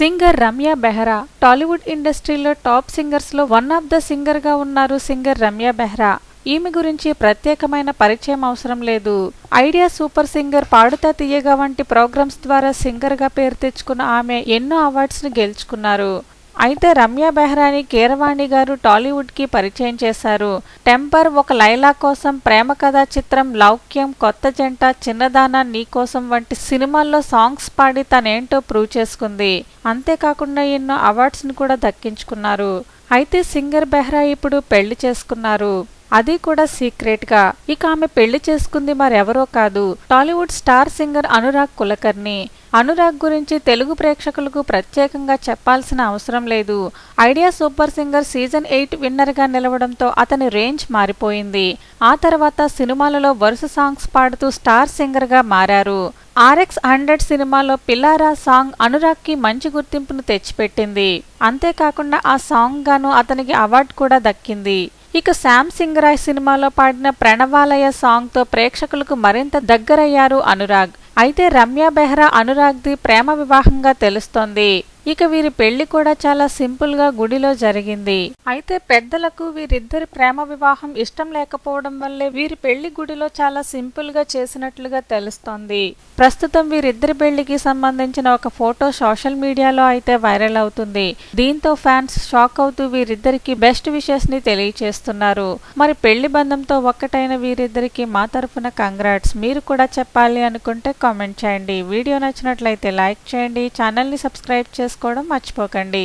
Singer Ramya Behra. Tollywood ఇండస్ట్రీలో top సింగర్స్లో one of the సింగర్గా ఉన్నారు సింగర్ రమ్య బెహ్రా. ఈమె గురించి ప్రత్యేకమైన పరిచయం అవసరం లేదు. ఐడియా సూపర్ సింగర్ పాడుతా తీయగా వంటి ప్రోగ్రామ్స్ ద్వారా సింగర్గా పేరు తెచ్చుకున్న ఆమె ఎన్నో అవార్డ్స్ను గెలుచుకున్నారు. అయితే రమ్య బెహ్రాని కీరవాణి గారు టాలీవుడ్కి పరిచయం చేశారు. టెంపర్ ఒక లైలా కోసం ప్రేమ కథా చిత్రం లౌక్యం కొత్త జంట చిన్నదాన నీకోసం వంటి సినిమాల్లో సాంగ్స్ పాడి తనేంటో ప్రూవ్ చేసుకుంది. అంతేకాకుండా ఎన్నో అవార్డ్స్ని కూడా దక్కించుకున్నారు. అయితే సింగర్ బెహ్రా ఇప్పుడు పెళ్ళి చేసుకున్నారు. అది కూడా సీక్రెట్గా ఇక ఆమె పెళ్ళి చేసుకుంది మరెవరో కాదు. Tollywood star singer Anurag Kulkarni. Anurag గురించి తెలుగు ప్రేక్షకులకు ప్రత్యేకంగా చెప్పాల్సిన అవసరం లేదు. Idea super singer season eight విన్నర్గా నిలవడంతో అతని రేంజ్ మారిపోయింది. ఆ తర్వాత సినిమాలలో వరుస సాంగ్స్ పాడుతూ స్టార్ సింగర్గా మారారు. ఆర్ఎక్స్ హండ్రెడ్ సినిమాలో పిల్లారా సాంగ్ అనురాగ్కి మంచి గుర్తింపును తెచ్చిపెట్టింది. అంతేకాకుండా ఆ సాంగ్ గాను అతనికి అవార్డు కూడా దక్కింది. ఇక శామ్ సింగరాయ్ సినిమాలో పాడిన ప్రణవాలయ సాంగ్తో ప్రేక్షకులకు మరింత దగ్గరయ్యారు అనురాగ్. అయితే రమ్య బెహ్రా అనురాగ్ది ప్రేమ వివాహంగా తెలుస్తోంది. ఇక వీరి పెళ్ళి కూడా చాలా సింపుల్గా గుడిలో జరిగింది. అయితే పెద్దలకు వీరిద్దరి ప్రేమ వివాహం ఇష్టం లేకపోవడం వల్లే వీరి పెళ్ళి గుడిలో చాలా సింపుల్గా చేసినట్లుగా తెలుస్తోంది. ప్రస్తుతం వీరిద్దరి పెళ్ళికి సంబంధించిన ఒక ఫోటో సోషల్ మీడియాలో అయితే వైరల్ అవుతుంది. దీంతో ఫ్యాన్స్ షాక్ అవుతూ వీరిద్దరికి బెస్ట్ విషెస్ని తెలియచేస్తున్నారు. మరి పెళ్ళి బంధంతో ఒక్కటైన వీరిద్దరికి మా తరఫున కంగ్రాట్స్. మీరు కూడా చెప్పాలి అనుకుంటే కామెంట్ చేయండి. వీడియో నచ్చినట్లయితే లైక్ చేయండి. ఛానల్ని సబ్స్క్రైబ్ చేసి చేసుకోవడం మర్చిపోకండి.